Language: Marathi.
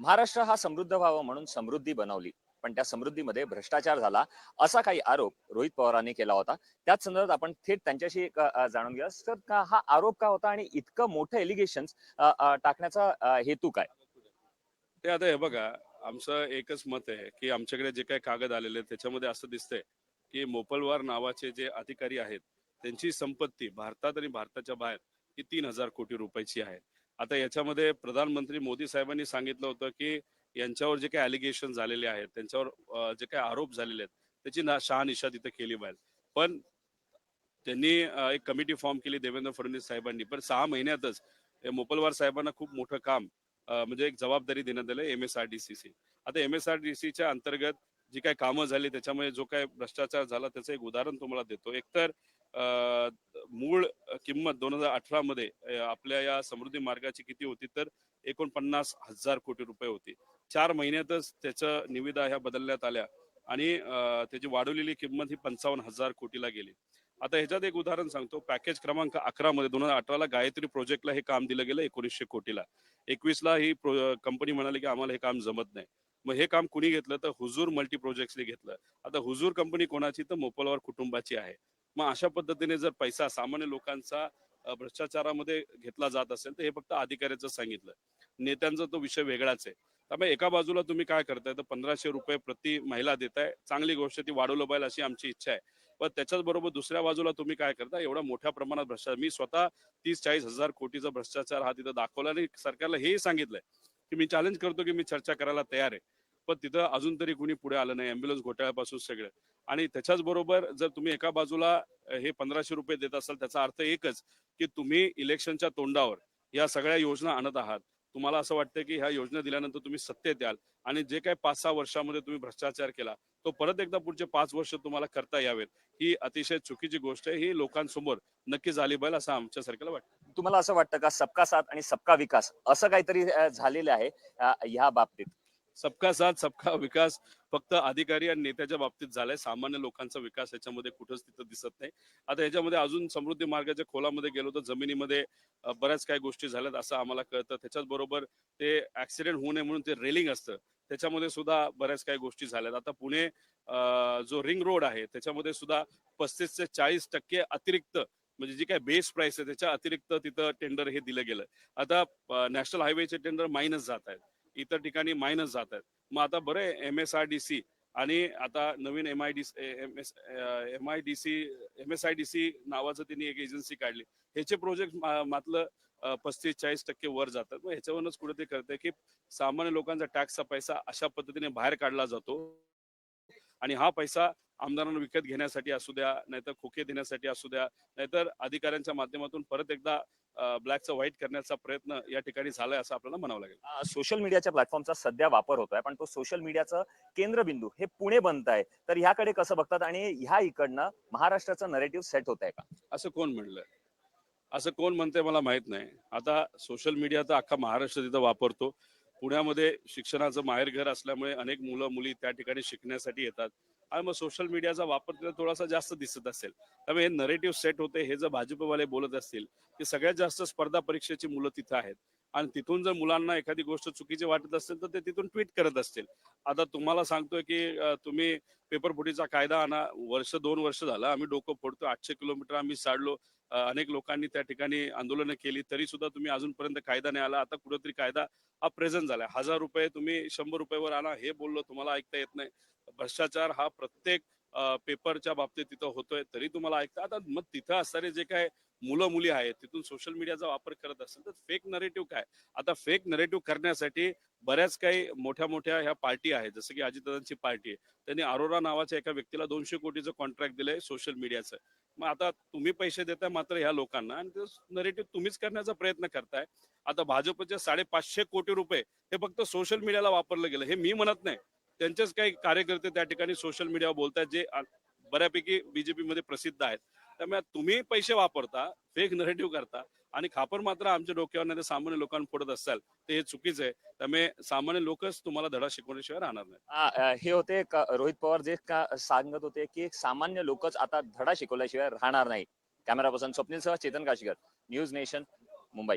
महाराष्ट्र हा समृद्ध व्हावा म्हणून समृद्धी बनवली. पण त्या समृद्धीमध्ये भ्रष्टाचार झाला असा काही आरोप रोहित पवारांनी केला होता. त्याच संदर्भात आपण थेट त्यांच्याशी जाणून घेऊया. सर का हा आरोप का होता आणि इतकं मोठं एलिगेशन टाकण्याचा हेतू काय? ते आता हे बघा आमचं एकच मत आहे की आमच्याकडे जे काही कागद आलेले आहेत त्याच्यामध्ये असं दिसतंय की मोपलवार नावाचे जे अधिकारी आहेत त्यांची संपत्ती भारतात आणि भारताच्या बाहेर ही तीन हजार कोटी रुपयाची आहे. आता याच्यामध्ये प्रधानमंत्री मोदी साहेबांनी सांगितलं होतं की यांच्यावर जे काही अलिगेशन झालेले आहेत त्यांच्यावर जे काही आरोप झालेले आहेत त्याची ना शहानिशा तिथे केली पाहिजे. पण त्यांनी एक कमिटी फॉर्म केली देवेंद्र फडणवीस साहेबांनी. पण सहा महिन्यातच मोपलवार साहेबांना खूप मोठं काम म्हणजे एक जबाबदारी देण्यात आली M S R D C C आता एम एस आर डी सीच्या अंतर्गत जी काही कामं झाली त्याच्यामुळे जो काही भ्रष्टाचार झाला त्याचं एक उदाहरण तुम्हाला देतो. एकतर मूळ किंमत दोन हजार अठरा मध्ये आपल्या या समृद्धी मार्गाची किती होती तर एकोणपन्नास हजार कोटी रुपये होती. चार महिन्यातच त्याच्या निविदा ह्या बदलण्यात आल्या आणि त्याची वाढवलेली किंमत ही पंचावन्न हजार कोटीला गेली. आता ह्याच्यात एक उदाहरण सांगतो. पॅकेज क्रमांक अकरा मध्ये दोन हजार अठराला गायत्री प्रोजेक्टला हे काम दिलं गेलं एकोणीसशे कोटीला. एकवीसला ही कंपनी म्हणाली की आम्हाला हे काम जमत नाही. मग हे काम कुणी घेतलं? तर हुजूर मल्टी प्रोजेक्ट्सने घेतलं. आता हुजूर कंपनी कोणाची? तर मोपलवार कुटुंबाची आहे. मग अशा पद्धतीने जर पैसा सामान्य लोकांचा भ्रष्टाचारामध्ये घेतला जात असेल तर हे फक्त अधिकाऱ्याचं सांगितलं. नेत्यांचा तो विषय वेगळाच आहे. त्यामुळे एका बाजूला तुम्ही काय करताय? तर पंधराशे रुपये प्रति महिला देताय. चांगली गोष्ट ती वाढवलं पाहिजे अशी आमची इच्छा आहे. पण त्याच्याच बरोबर दुसऱ्या बाजूला तुम्ही काय करता? एवढा मोठ्या प्रमाणात भ्रष्टाचार मी स्वतः तीस चाळीस हजार कोटीचा भ्रष्टाचार हा तिथं दाखवला आणि सरकारला हेही सांगितलंय. की मी चॅलेंज करतो की मी चर्चा करायला तयार आहे. पण तिथं अजून तरी कुणी पुढे आलं नाही अँब्युलन्स घोटाळ्यापासून सगळं. आणि त्याच्याच बरोबर जर तुम्ही एका बाजूला हे पंधराशे रुपये देत असाल त्याचा अर्थ एकच की तुम्ही इलेक्शनच्या तोंडावर या सगळ्या योजना आणत आहात. तुम्हाला असं वाटतं की ह्या योजना दिल्यानंतर तुम्ही सत्तेत याल आणि जे काही पाच सहा वर्षामध्ये तुम्ही भ्रष्टाचार केला तो परत एकदा पुढचे पाच वर्ष तुम्हाला करता यावेत. ही अतिशय चुकीची गोष्ट आहे. ही लोकांसमोर नक्की झाली पाहिजे असं आमच्या सरकारला वाटतं. तुम्हाला असं वाटतं का सबका साथ आणि सबका विकास असं काहीतरी झालेलं आहे ह्या बाबतीत? सबका साथ सबका विकास फक्त अधिकारी आणि नेत्याच्या बाबतीत झालाय. सामान्य लोकांचा विकास याच्यामध्ये कुठंच तिथं दिसत नाही. आता याच्यामध्ये अजून समृद्धी मार्गाच्या खोलामध्ये गेलो तर जमिनीमध्ये बऱ्याच काही गोष्टी झाल्यात असं आम्हाला कळतं. त्याच्याच बरोबर ते ऍक्सिडेंट होऊ नये म्हणून ते रेलिंग असतं. त्याच्यामध्ये सुद्धा बऱ्याच काही गोष्टी झाल्यात. आता पुणे जो रिंग रोड आहे त्याच्यामध्ये सुद्धा पस्तीस ते चाळीस टक्के अतिरिक्त म्हणजे जी काय बेस प्राइस आहे त्याच्या अतिरिक्त तिथं टेंडर हे दिलं गेलं. आता नॅशनल हायवेचे टेंडर मायनस जात आहेत. इतर ठिकाणी मायनस जात आहेत. मग आता बरं M S R D C आणि आता नवीन M I D M S M I D C M S I D C नावाचं त्यांनी एक एजन्सी काढली. ह्याचे प्रोजेक्ट मातलं पस्तीस चाळीस टक्के वर जातात. मग ह्याच्यावरूनच कुठे ते करते की सामान्य लोकांचा टॅक्सचा पैसा अशा पद्धतीने बाहेर काढला जातो. आणि हा पैसा आमदारांना विकत घेण्यासाठी असू द्या नाहीतर खोके देण्यासाठी असू द्या नाहीतर अधिकाऱ्यांच्या माध्यमातून परत एकदा ब्लॅकचं व्हाईट करण्याचा प्रयत्न या ठिकाणी झालाय असं आपल्याला म्हणावं लागेल. सोशल मीडियाच्या प्लॅटफॉर्मचा सध्या वापर होतोय पण तो सोशल मीडियाचं केंद्रबिंदू हे पुणे बनत आहे. तर ह्याकडे कसं बघतात आणि ह्या इकडनं महाराष्ट्राचं नरेटिव्ह सेट होत आहे का? असं कोण म्हणलंय असं कोण म्हणतंय मला माहीत नाही. आता सोशल मीडिया तर अख्खा महाराष्ट्र तिथं वापरतो. पुण्यामध्ये शिक्षणाचं माहेरघर असल्यामुळे अनेक मुलं मुली त्या ठिकाणी शिकण्यासाठी येतात. मग सोशल मीडियाचा वापर तिथं थोडासा जास्त दिसत असेल. त्यामुळे हे नरेटिव्ह सेट होते हे जर भाजपवाले बोलत असतील की सगळ्यात जास्त स्पर्धा परीक्षेची मुलं तिथं आहेत. आणि तिथून जर मुलांना एखादी गोष्ट चुकीची वाटत असेल तर ते तिथून ट्विट करत असतील. आता तुम्हाला सांगतोय की तुम्ही पेपर फुटीचा कायदा आणा. वर्ष दोन वर्ष झालं आम्ही डोकं फोडतो आठशे किलोमीटर आम्ही साडलो. अनेक लोकांनी त्या ठिकाणी आंदोलनं केली. तरी सुद्धा तुम्ही अजूनपर्यंत कायदा नाही आला. आता कुठेतरी कायदा हा प्रेझेंट झाला हजार रुपये तुम्ही शंभर रुपयावर आणा. हे बोललो तुम्हाला ऐकता येत नाही. भ्रष्टाचार हा प्रत्येक पेपरच्या बाबतीत तिथं होतोय. तरी तुम्हाला ऐकता आता मग तिथं असणारे जे काय मुलं मुली आहेत तिथून सोशल मीडियाचा वापर करत असेल तर फेक नरेटिव्ह काय? आता फेक नरेटिव्ह करण्यासाठी बऱ्याच काही मोठ्या मोठ्या ह्या पार्टी आहेत जसं की अजितदादांची पार्टी आहे. त्यांनी अरोरा नावाच्या एका व्यक्तीला दोनशे कोटीचं कॉन्ट्रॅक्ट दिलंय सोशल मीडियाचं मग आता तुम्ही पैसे देताय मात्र ह्या लोकांना आणि ते नरेटिव्ह तुम्हीच करण्याचा प्रयत्न करताय. आता भाजपचे साडेपाचशे कोटी रुपये हे फक्त सोशल मीडियाला वापरलं गेलं. हे मी म्हणत नाही. त्यांचेच काही कार्यकर्ते त्या ठिकाणी सोशल मीडियावर बोलतात जे बऱ्यापैकी बीजेपी मध्ये प्रसिद्ध आहेत. त्यामुळे तुम्ही पैसे वापरता फेक नरेटिव्ह करता आणि खापर मात्र आमच्या डोक्यावर नाही तर सामान्य लोकांना पडत असाल ते हे चुकीचं आहे. त्यामुळे सामान्य लोकच तुम्हाला धडा शिकवण्याशिवाय राहणार नाही हे होते रोहित पवार जे का सांगत होते की सामान्य लोकच आता धडा शिकवल्याशिवाय राहणार नाही कॅमेरा पर्सन स्वप्नील सह चेतन काशीकर न्यूज नेशन मुंबई.